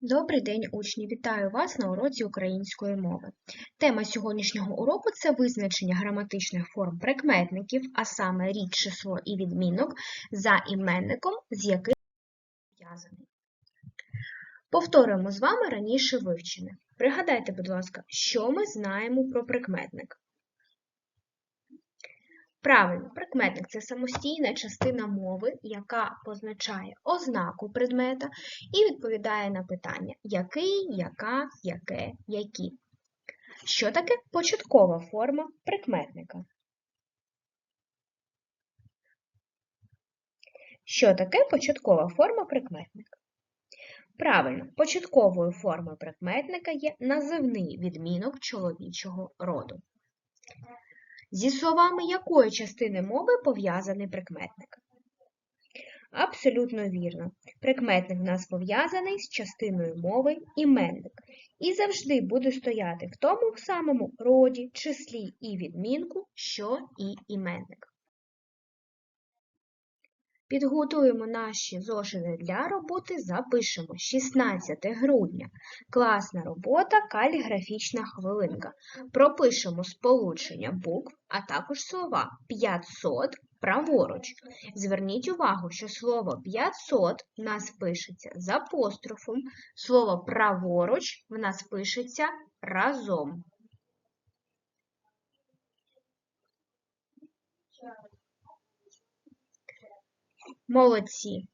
Добрий день, учні! Вітаю вас на уроці української мови. Тема сьогоднішнього уроку це визначення граматичних форм прикметників, а саме рід, число і відмінок за іменником, з яким пов'язаний. Повторимо з вами раніше вивчене. Пригадайте, будь ласка, що ми знаємо про прикметник. Правильно, прикметник це самостійна частина мови, яка позначає ознаку предмета і відповідає на питання який, яка, яке, які. Що таке початкова форма прикметника? Що таке початкова форма прикметника? Правильно, початковою формою прикметника є називний відмінок чоловічого роду. Зі словами якої частини мови пов'язаний прикметник? Абсолютно вірно. Прикметник в нас пов'язаний з частиною мови іменник і завжди буде стояти в тому самому роді, числі і відмінку, що і іменник. Підготуємо наші зошити для роботи, запишемо 16 грудня. Класна робота, каліграфічна хвилинка. Пропишемо сполучення букв, а також слова 500 праворуч. Зверніть увагу, що слово 500 в нас пишеться з апострофом, слово праворуч в нас пишеться разом. Молодці!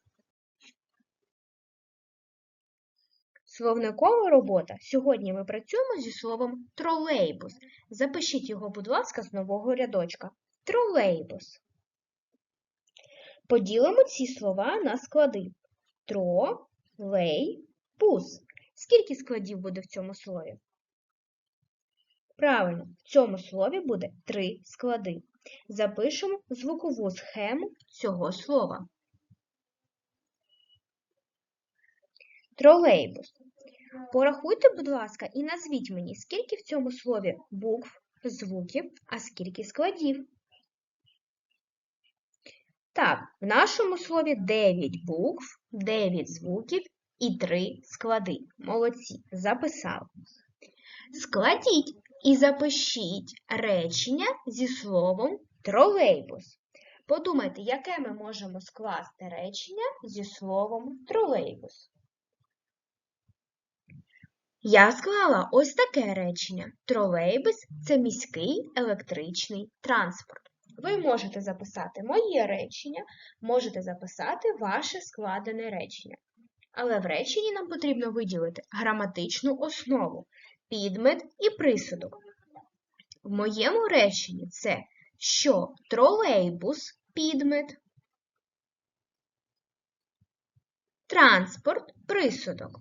Словникова робота. Сьогодні ми працюємо зі словом тролейбус. Запишіть його, будь ласка, з нового рядочка. Тролейбус. Поділимо ці слова на склади. Тро, лей, бус. Скільки складів буде в цьому слові? Правильно, в цьому слові буде три склади. Запишемо звукову схему цього слова. Тролейбус. Порахуйте, будь ласка, і назвіть мені, скільки в цьому слові букв, звуків, а скільки складів. Так, в нашому слові 9 букв, 9 звуків і 3 склади. Молодці, записали. Складіть і запишіть речення зі словом тролейбус. Подумайте, яке ми можемо скласти речення зі словом тролейбус. Я склала ось таке речення. Тролейбус це міський електричний транспорт. Ви можете записати моє речення, можете записати ваше складене речення. Але в реченні нам потрібно виділити граматичну основу, підмет і присудок. В моєму реченні це що тролейбус підмет, транспорт присудок.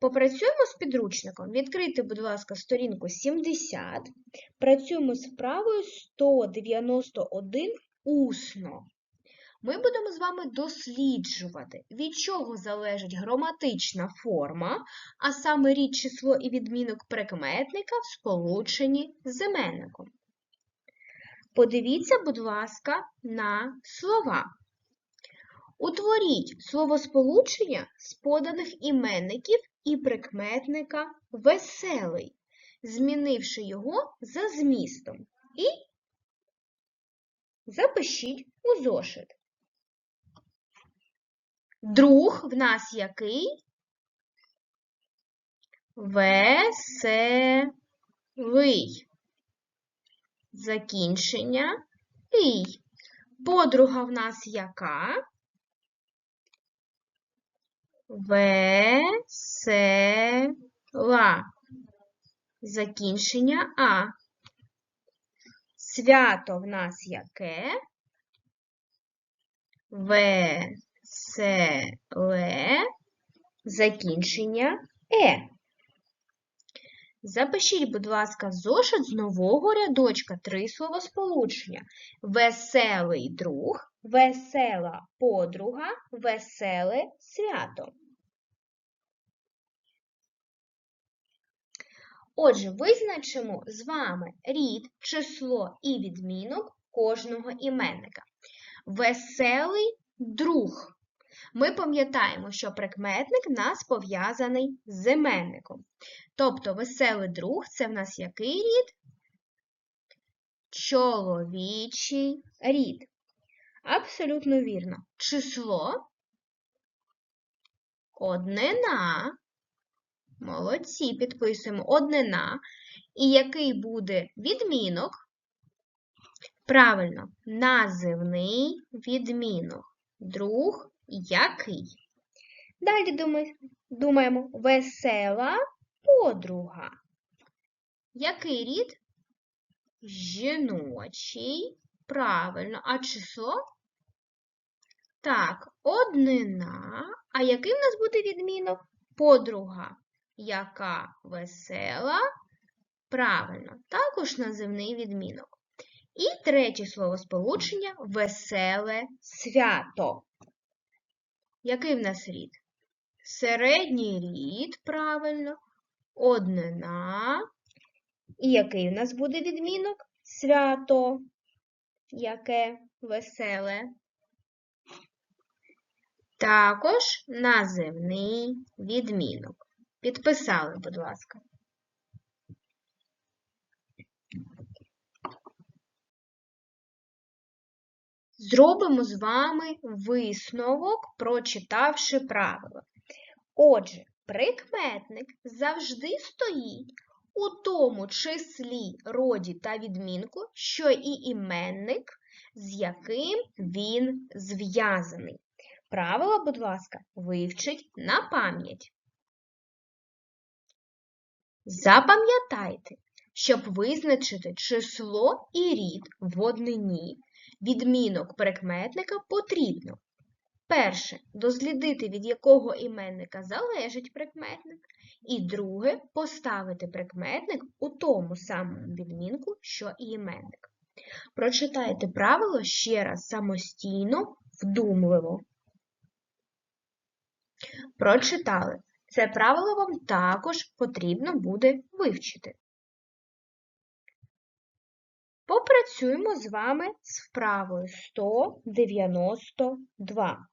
Попрацюємо з підручником. Відкрийте, будь ласка, сторінку 70. Працюємо з вправою 191 усно. Ми будемо з вами досліджувати, від чого залежить граматична форма, а саме рід, число і відмінок прикметника в сполученні з іменником. Подивіться, будь ласка, на слова. Утворіть словосполучення з поданих іменників і прикметника веселий, змінивши його за змістом. І запишіть у зошит. Друг в нас який? Веселий. Закінчення «ий». Подруга в нас яка? Весела. Закінчення А. Свято в нас яке? Веселе. Закінчення Е. Запишіть, будь ласка, зошит з нового рядочка три словосполучення. Веселий друг, весела подруга, веселе свято. Отже, визначимо з вами рід, число і відмінок кожного іменника. Веселий друг. Ми пам'ятаємо, що прикметник в нас пов'язаний з іменником. Тобто веселий друг це в нас який рід? Чоловічий рід. Абсолютно вірно. Число однина. Молодці, підписуємо однина. І який буде відмінок? Правильно, називний відмінок. Друг який? Далі думаємо весела подруга. Який рід? Жіночий. Правильно. А число? Так, однина. А який в нас буде відмінок? Подруга. Яка весела? Правильно, також називний відмінок. І третє словосполучення веселе свято. Який в нас рід? Середній рід, правильно, однина. І який в нас буде відмінок? Свято. Яке веселе. Також називний відмінок. Підписали, будь ласка. Зробимо з вами висновок, прочитавши правила. Отже, прикметник завжди стоїть у тому числі роді та відмінку, що і іменник, з яким він зв'язаний. Правила, будь ласка, вивчить на пам'ять. Запам'ятайте, щоб визначити число і рід в однині, відмінок прикметника потрібно. Перше дослідити, від якого іменника залежить прикметник. І друге поставити прикметник у тому самому відмінку, що і іменник. Прочитайте правило ще раз самостійно, вдумливо. Прочитали. Це правило вам також потрібно буде вивчити. Попрацюємо з вами з вправою 192.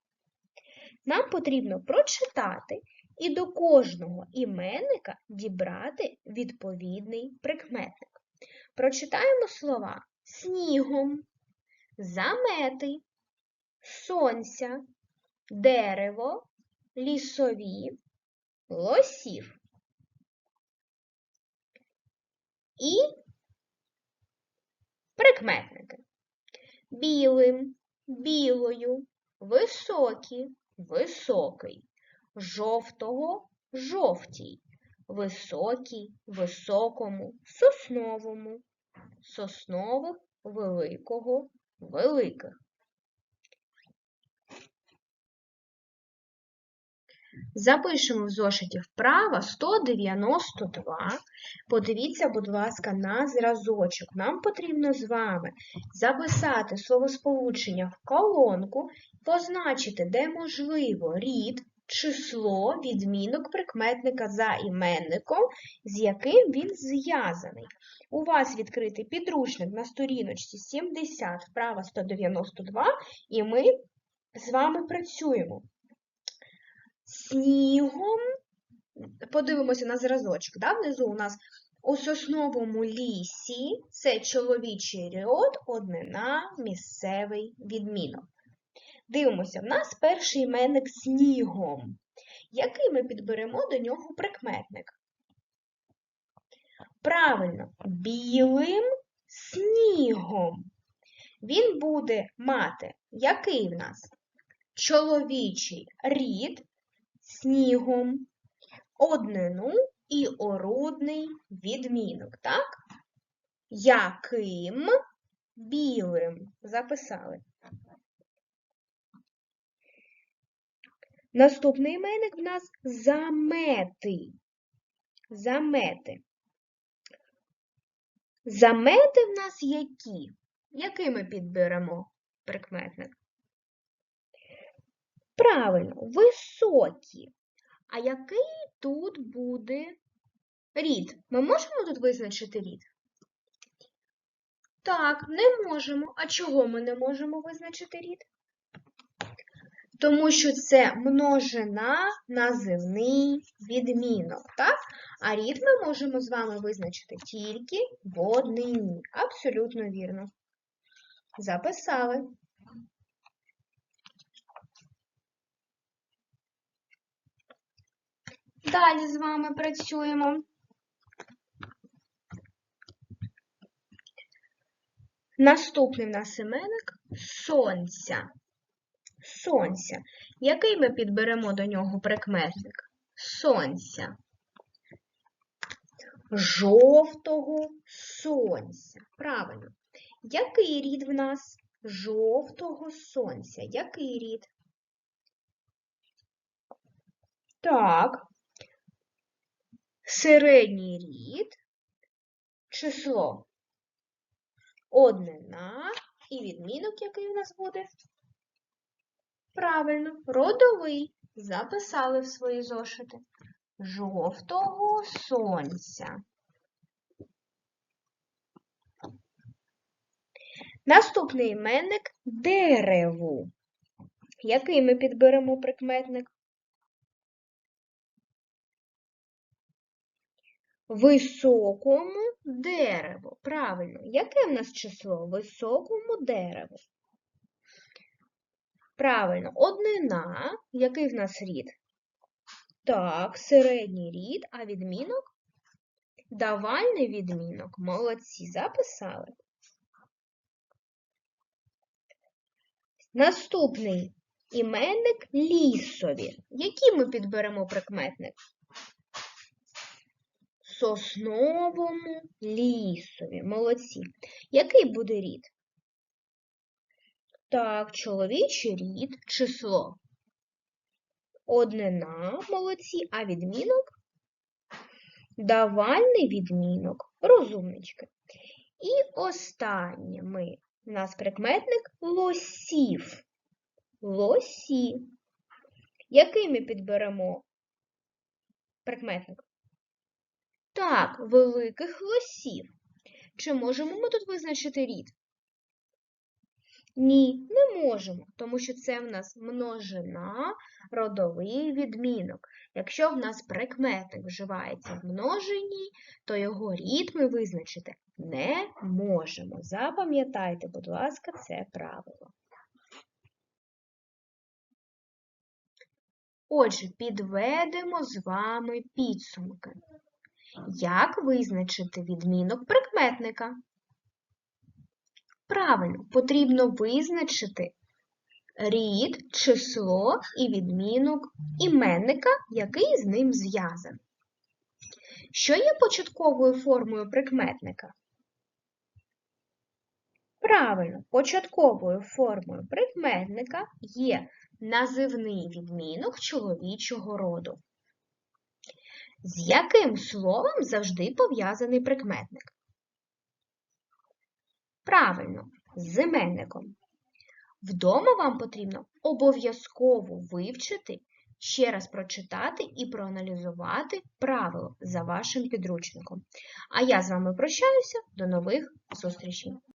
Нам потрібно прочитати і до кожного іменника дібрати відповідний прикметник. Прочитаємо слова снігом, замети, сонця, дерево, лісові, лосів. І прикметники. Білим, білою, високі, високий, жовтого, жовтій, високій, високому, сосновому, соснових, великого, великих. Запишемо в зошиті вправо 192. Подивіться, будь ласка, на зразочок. Нам потрібно з вами записати словосполучення в колонку, позначити, де можливо рід, число, відмінок прикметника за іменником, з яким він зв'язаний. У вас відкритий підручник на сторіночці 70, вправо 192, і ми з вами працюємо снігом. Подивимося на зразочок. Да? Внизу у нас у сосновому лісі це чоловічий ряд, однина, місцевий відмінок. Дивимося, в нас перший іменник снігом. Який ми підберемо до нього прикметник? Правильно, білим снігом. Він буде мати який в нас? Чоловічий рід снігом, однину і орудний відмінок, так? Яким білим записали. Наступний іменник в нас замети. Замети. Замети в нас які? Який ми підберемо прикметник? Правильно, високі. А який тут буде рід? Ми можемо тут визначити рід? Так, не можемо. А чого ми не можемо визначити рід? Тому що це множина називний відмінок, так? А рід ми можемо з вами визначити тільки в однині. Абсолютно вірно. Записали. Далі з вами працюємо. Наступний в нас іменник сонця. Сонця. Який ми підберемо до нього прикметник? Сонця. Жовтого сонця. Правильно. Який рід в нас? Жовтого сонця. Який рід? Так. Середній рід, число однина і відмінок, який у нас буде? Правильно, родовий. Записали в свої зошити. Жовтого сонця. Наступний іменник дереву. Який ми підберемо прикметник? Високому дереву. Правильно. Яке в нас число? Високому дереву. Правильно, однина. Який в нас рід? Так, середній рід, а відмінок? Давальний відмінок. Молодці, записали. Наступний іменник лісові. Який ми підберемо прикметник? Сосновому лісові. Молодці. Який буде рід? Так, чоловічий рід, число. Однина, молодці, а відмінок? Давальний відмінок, розумнички. І останнє ми, у нас прикметник лосів. Лосі. Який ми підберемо прикметник? Так, великих лосів. Чи можемо ми тут визначити рід? Ні, не можемо, тому що це в нас множина, родовий відмінок. Якщо в нас прикметник вживається в множині, то його рід ми визначити не можемо. Запам'ятайте, будь ласка, це правило. Отже, підведемо з вами підсумки. Як визначити відмінок прикметника? Правильно, потрібно визначити рід, число і відмінок іменника, який з ним зв'язаний. Що є початковою формою прикметника? Правильно, початковою формою прикметника є називний відмінок чоловічого роду. З яким словом завжди пов'язаний прикметник? Правильно, з іменником. Вдома вам потрібно обов'язково вивчити, ще раз прочитати і проаналізувати правило за вашим підручником. А я з вами прощаюся. До нових зустрічей!